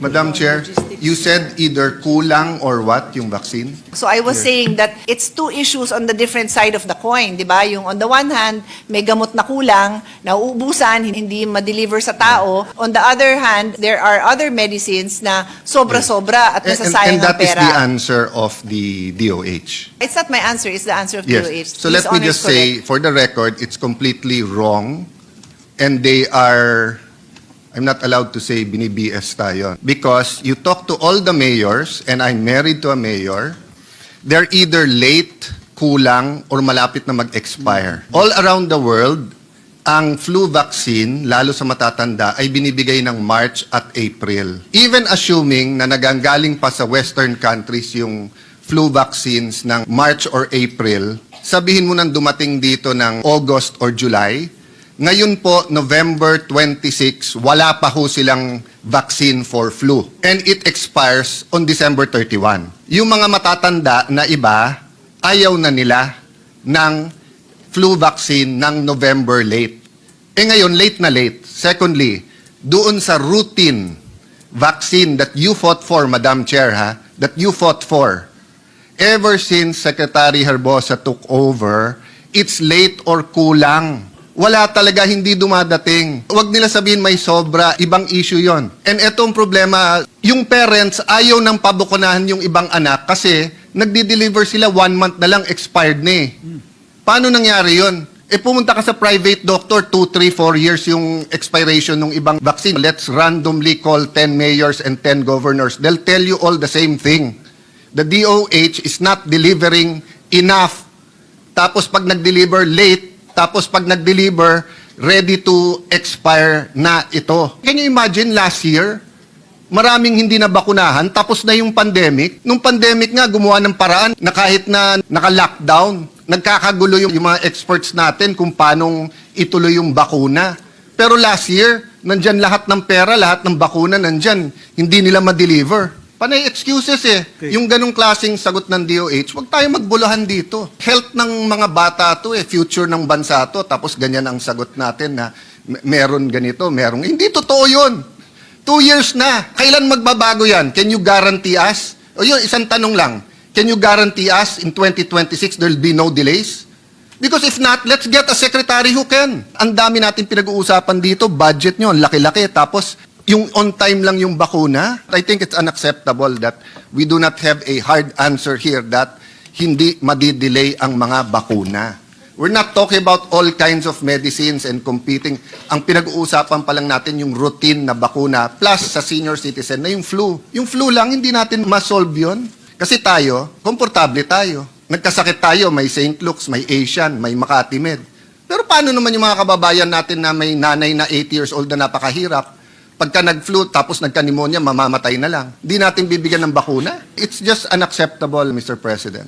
Madam Chair, you said either kulang or what yung vaccine? So I was saying that it's two issues on the different side of the coin, di ba? Yung on the one hand, may gamot na kulang, nauubusan, hindi ma-deliver sa tao. On the other hand, there are other medicines na sobra-sobra at And, and, nasasayang and that ang is pera. the answer of the DOH. It's not my answer, it's the answer of Yes. DOH. So His let me just correct. say, for the record, it's completely wrong. And they are, I'm not allowed to say bini-BS tayo. Because you talk to all the mayors, and I'm married to a mayor, they're either late, kulang, or malapit na mag-expire. All around the world, ang flu vaccine, lalo sa matatanda, ay binibigay ng March at April. Even assuming na naganggaling pa sa Western countries yung flu vaccines ng March or April, sabihin mo nang dumating dito ng August or July, ngayon po, November 26, wala pa ho silang vaccine for flu. And it expires on December 31. Yung mga matatanda na iba, ayaw na nila ng flu vaccine ng November late. Eh ngayon, late na late. Secondly, doon sa routine vaccine that you fought for, Madam Chair, ha? That you fought for. Ever since Secretary Herbosa took over, it's late or kulang. Wala talaga, hindi dumadating. Huwag nila sabihin may sobra, ibang issue yon. And etong problema, yung parents ayaw nang pabukunahan yung ibang anak kasi nagdi-deliver sila one month na lang expired na eh. Paano nangyari yon? Eh pumunta ka sa private doctor, 2, 3, 4 years yung expiration ng ibang vaccine. Let's randomly call 10 mayors and 10 governors. They'll tell you all the same thing. The DOH is not delivering enough. Tapos pag nag-deliver late, tapos pag nag-deliver, ready to expire na ito. Can you imagine last year? Maraming hindi na bakunahan, tapos na yung pandemic. Nung pandemic nga, gumawa ng paraan na kahit na naka-lockdown, nagkakagulo yung, yung mga experts natin kung paanong ituloy yung bakuna. Pero last year, nandyan lahat ng pera, lahat ng bakuna nandyan. Hindi nila ma-deliver. Panay excuses eh. Yung ganong klaseng sagot ng DOH, wag tayo magbuluhan dito. Health ng mga bata to eh, future ng bansa to. Tapos ganyan ang sagot natin na meron ganito, merong... Hindi totoo yun. Two years na. Kailan magbabago yan? Can you guarantee us? O yun, isang tanong lang. Can you guarantee us in 2026 there'll be no delays? Because if not, let's get a secretary who can. Ang dami natin pinag-uusapan dito, budget nyo, ang laki-laki. Tapos, yung on time lang yung bakuna, I think it's unacceptable that we do not have a hard answer here that hindi madidelay ang mga bakuna. We're not talking about all kinds of medicines and competing. Ang pinag-uusapan pa lang natin yung routine na bakuna plus sa senior citizen na yung flu. Yung flu lang, hindi natin ma-solve yun. Kasi tayo, komportable tayo. Nagkasakit tayo, may St. Luke's, may Asian, may Makati Med. Pero paano naman yung mga kababayan natin na may nanay na 80 years old na napakahirap? Pagka nag-flu tapos nagka-pneumonia, mamamatay na lang. Di natin bibigyan ng bakuna. It's just unacceptable, Mr. President.